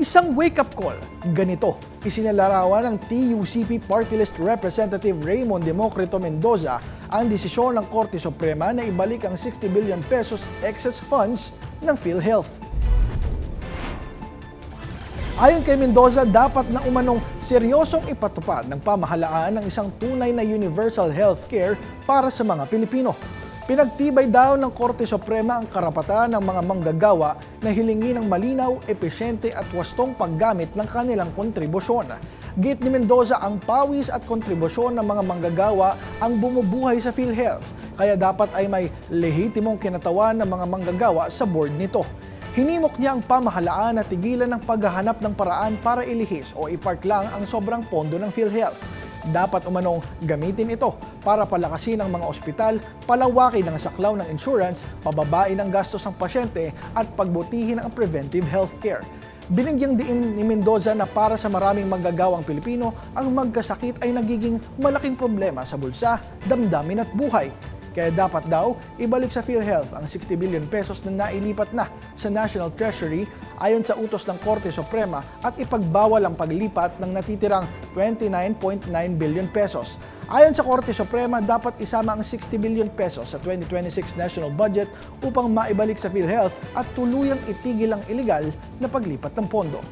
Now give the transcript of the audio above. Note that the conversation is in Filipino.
Isang wake-up call. Ganito, isinalarawan ng TUCP Party List Representative Raymond Democrito Mendoza ang desisyon ng Korte Suprema na ibalik ang 60 billion pesos excess funds ng PhilHealth. Ayon kay Mendoza, dapat na umanong seryosong ipatupad ng pamahalaan ng isang tunay na universal health care para sa mga Pilipino. Pinagtibay daw ng Korte Suprema ang karapatan ng mga manggagawa na hilingi ng malinaw, epesyente at wastong paggamit ng kanilang kontribusyon. Git ni Mendoza ang pawis at kontribusyon ng mga manggagawa ang bumubuhay sa PhilHealth, kaya dapat ay may lehitimong kinatawan ng mga manggagawa sa board nito. Hinimok niya ang pamahalaan na tigilan ng paghahanap ng paraan para ilihis o ipark lang ang sobrang pondo ng PhilHealth. Dapat umanong gamitin ito para palakasin ang mga ospital, palawakin ang saklaw ng insurance, pababain ang gastos ng pasyente at pagbutihin ang preventive health care. Binigyang diin ni Mendoza na para sa maraming manggagawang Pilipino, ang magkasakit ay nagiging malaking problema sa bulsa, damdamin at buhay. Kaya dapat daw ibalik sa PhilHealth ang 60 billion pesos na nailipat na sa National Treasury ayon sa utos ng Korte Suprema at ipagbawal ang paglipat ng natitirang 29.9 billion pesos. Ayon sa Korte Suprema, dapat isama ang 60 billion pesos sa 2026 national budget upang maibalik sa PhilHealth at tuluyang itigil ang iligal na paglipat ng pondo.